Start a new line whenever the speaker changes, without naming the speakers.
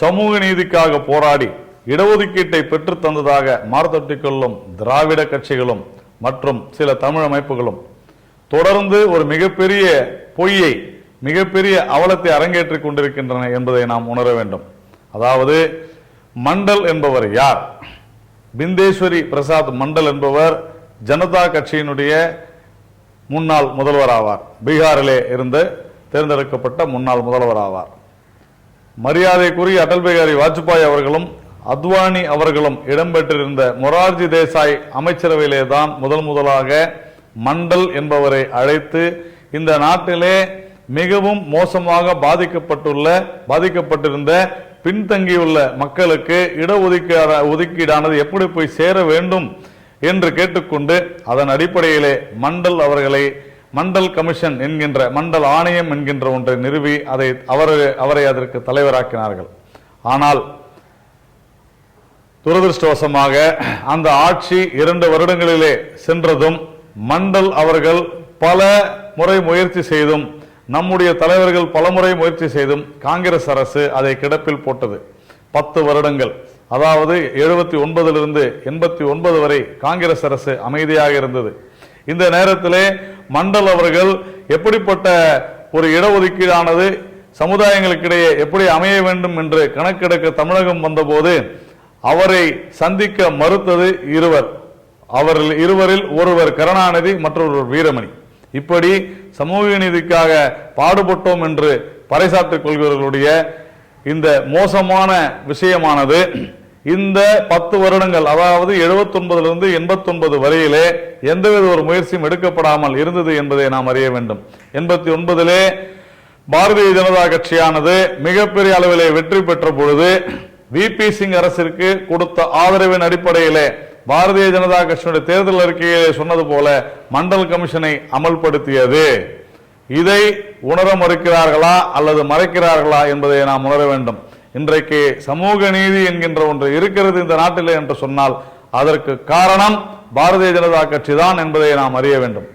சமூக நீதிக்காக போராடி இடஒதுக்கீட்டை பெற்றுத் தந்ததாக மாறுதட்டிக்கொள்ளும் திராவிட கட்சிகளும் மற்றும் சில தமிழ் அமைப்புகளும். தொடர்ந்து ஒரு மிகப்பெரிய பொய்யை மிகப்பெரிய அவலத்தை அரங்கேற்றிக் கொண்டிருக்கின்றன என்பதை நாம் உணர வேண்டும். அதாவது மண்டல் என்பவர் யார்? பிந்தேஸ்வரி பிரசாத் மண்டல் என்பவர் ஜனதா கட்சியினுடைய முன்னாள் முதல்வர் ஆவார் பீகாரிலே இருந்து தேர்ந்தெடுக்கப்பட்ட முன்னாள் முதல்வர் ஆவார் மரியாதைக்குரிய அடல் பிகாரி வாஜ்பாய் அவர்களும் அத்வானி அவர்களும் இடம்பெற்றிருந்த மொரார்ஜி தேசாய் அமைச்சரவையிலே தான் முதல் முதலாக மண்டல் என்பவரை அழைத்து இந்த நாட்டிலே மிகவும் மோசமாக பாதிக்கப்பட்டுள்ள பாதிக்கப்பட்டிருந்த பின்தங்கியுள்ள மக்களுக்கு இடஒதுக்கீட ஒதுக்கீடானது எப்படி போய் சேர வேண்டும் என்று கேட்டுக்கொண்டு அதன் அடிப்படையிலே மண்டல் அவர்களை மண்டல் கமிஷன் என்கின்ற மண்டல் ஆணையம் என்கின்ற ஒன்றை நிறுவி அதை அவர் அவரை அதற்கு தலைவராக்கினார்கள். ஆனால் துரதிருஷ்டவசமாக அந்த ஆட்சி இரண்டு வருடங்களிலே சென்றதும் மண்டல் அவர்கள் பல முறை முயற்சி செய்தும் நம்முடைய தலைவர்கள் பலமுறை முயற்சி செய்தும் காங்கிரஸ் அரசு அதை கிடப்பில் போட்டது. பத்து வருடங்கள். அதாவது எழுபத்தி ஒன்பதிலிருந்து எண்பத்தி ஒன்பது வரை காங்கிரஸ் அரசு அமைதியாக இருந்தது. இந்த நேரத்திலே மண்டல் அவர்கள் எப்படிப்பட்ட ஒரு இடஒதுக்கீடானது சமுதாயங்களுக்கிடையே எப்படி அமைய வேண்டும் என்று கணக்கெடுக்க தமிழகம் வந்தபோது அவரை சந்திக்க மறுத்தது இருவர். அவரில் இருவரில் ஒருவர் கருணாநிதி மற்றொருவர் வீரமணி. இப்படி சமூக நீதிக்காக பாடுபட்டோம் என்று பறைசாற்றிக் கொள்கிறவர்களுடைய இந்த மோசமான விஷயமானது இந்த பத்து வருடங்கள் அதாவது 79 இருந்து வரையிலே எந்தவித ஒரு முயற்சியும் எடுக்கப்படாமல் இருந்தது என்பதை நாம் அறிய வேண்டும். எண்பத்தி ஒன்பதிலே பாரதிய ஜனதா கட்சியானது மிகப்பெரிய அளவிலே வெற்றி பெற்ற பொழுது விபி சிங் அரசிற்கு கொடுத்த ஆதரவின் அடிப்படையிலே பாரதிய ஜனதா கட்சியினுடைய தேர்தல் அறிக்கையிலே சொன்னது போல மண்டல் கமிஷனை அமல்படுத்தியது. இதை உணர மறுக்கிறார்களா அல்லது மறைக்கிறார்களா என்பதை நாம் உணர வேண்டும். இன்றைக்கு சமூக நீதி என்கின்ற ஒன்று இருக்கிறது இந்த நாட்டிலே என்று சொன்னால் அதற்கு காரணம் பாரதிய ஜனதா கட்சி தான் என்பதை நாம் அறிய வேண்டும்.